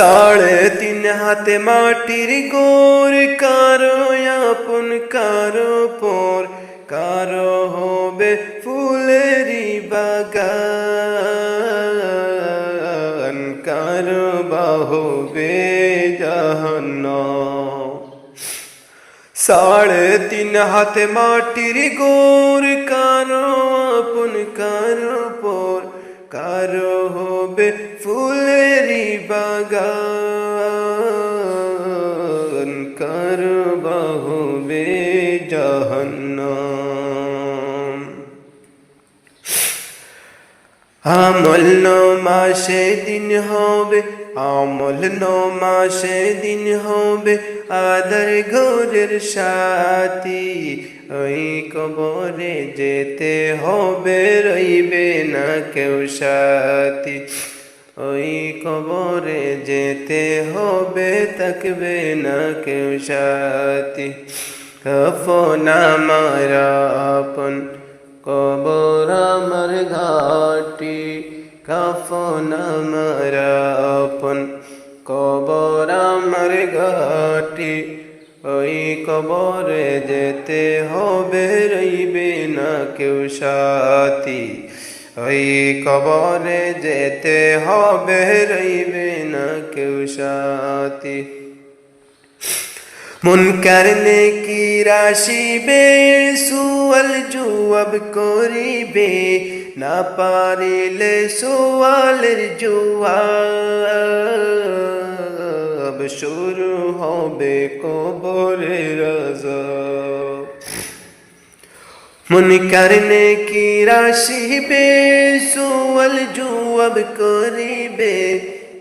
সাড়ে তিন হাতে মাটির গোর কারও আপন কারও পর কারও হবে ফুলেরি বাগান কারও বাহবে জাহান্নাম সাড়ে তিন হাতে মাটির গোর কারও আপন কারও পর কারও হবে ফুলেরি বাগান। আমল নো মাসে দিন হবে আমল নো মাসে দিন হবে আদার ঘরের সাথী। ওই কবরে যেতে হবে, রইবে না কেউ সাথী। ওই কবরে যেতে হবে তাকবে না কেউ সাথী। কফন আমার আপন কবর আমার ঘাটি, কফন আমার আপন। কবর আমার ঘাটি, ওই কবরে যেতে হবে, রইবে না কেউ সাথী। ওই কবরে যেতে হবে, রইবে না কেউ সাথী। মুনকার নেকি রাশিবে সুয়াল জুয়াব করিবে না পারিলে সুয়ালের জুয়াব শুরু হবে কবরে রাজা মুনকার নেকি রাশিবে সুয়াল জুয়াব করিবে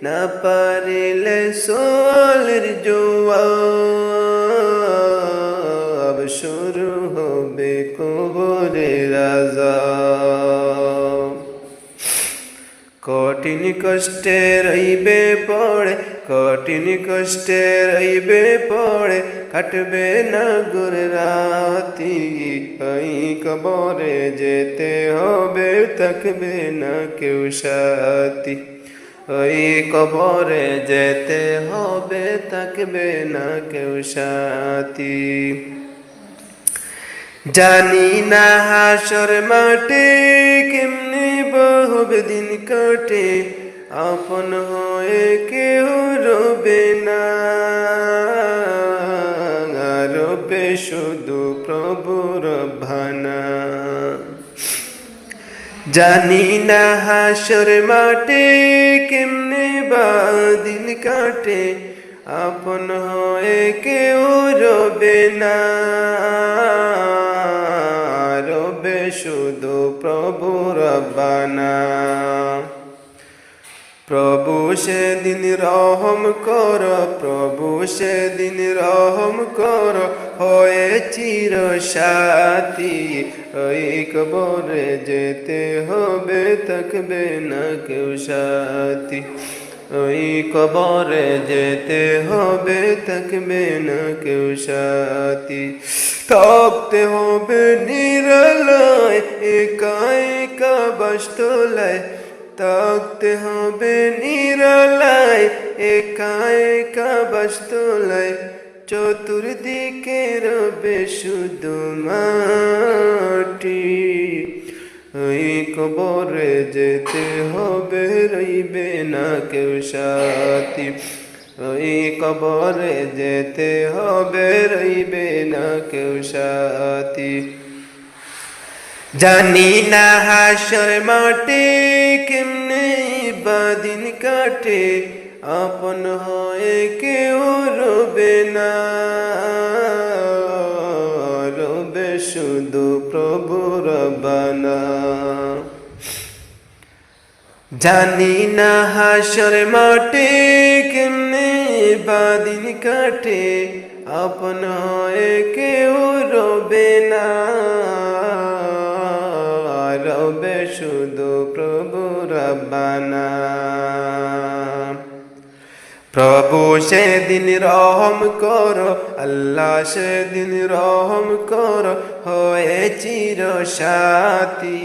না পারিলে সোলের জোয়াব শুরু হবে কবরে রাজা কঠিন কষ্টে রইবে পড়ে, কঠিন কষ্টে রইবে পড়ে, কাটবে না গুর রাতি, ওই কবরে যেতে হবে, থাকবে না কেউ সাথী। ওই কবরে যেতে হবে থাকবে না কেউ সাথী। জানি না হাসর মাঠে কেমনি বহুবে, দিন কাটে, আপন হয়ে কেউ রবে না। রবে শুধু প্রভুর ভানা। জানি না হাসর বাদিন কাটে, আপন হয়ে কেউ রবে না। রবে শুধু প্রভু রব্বানা। প্রভু সেদিন রহম কর, প্রভু সেদিন রহম কর, হয়ে চির সাথী। ওই কবরে যেতে হবে, থাকবে না কেউ সাথী। ওই কবরে যেতে হবে থাকবে না কেউ সাথী। থাকতে হবে নিরলয় একা একা বাস্তলায় থাকতে হবে নিরলায় একা একা বাস্তলায় চতুর্দিকে রবে শুধু ওই কবরে যেতে হবে, রইবে না কেউ সাথী। ওই কবরে যেতে হবে, রইবে না কেউ সাথী। জানি না হাসর মাঠে কেমনে বাদিন কাটে, আপন হয়ে কেউ রবে না। শুধু প্রভু রবানা জানি না হাসর মাঠে কেমনে বাদিন কাটে, আপন হয়ে কেউ রবে না। রবে শুধু প্রভু রব্বানা। প্রভু সেদিন রহম কর, আল্লাহ সেদিন রহম কর, হয়ে চির সাথী।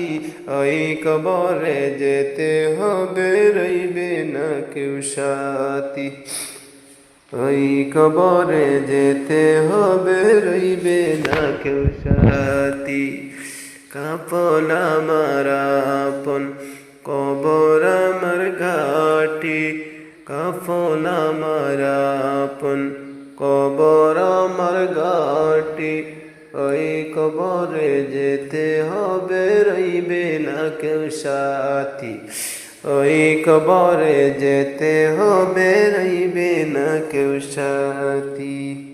ওই কবরে যেতে হবে, রইবে না কেউ সাথী। ওই কবরে যেতে হবে, রইবে না কেউ সাথী। কাপন আমার আপন, কবর আমার ঘাটি। কাফন আমার কবর আমার ঘাটি। ওই কবরে যেতে হবে, রইবে না কেউ সাথী। ওই কবরে যেতে হবে, রইবে না কেউ সাথী।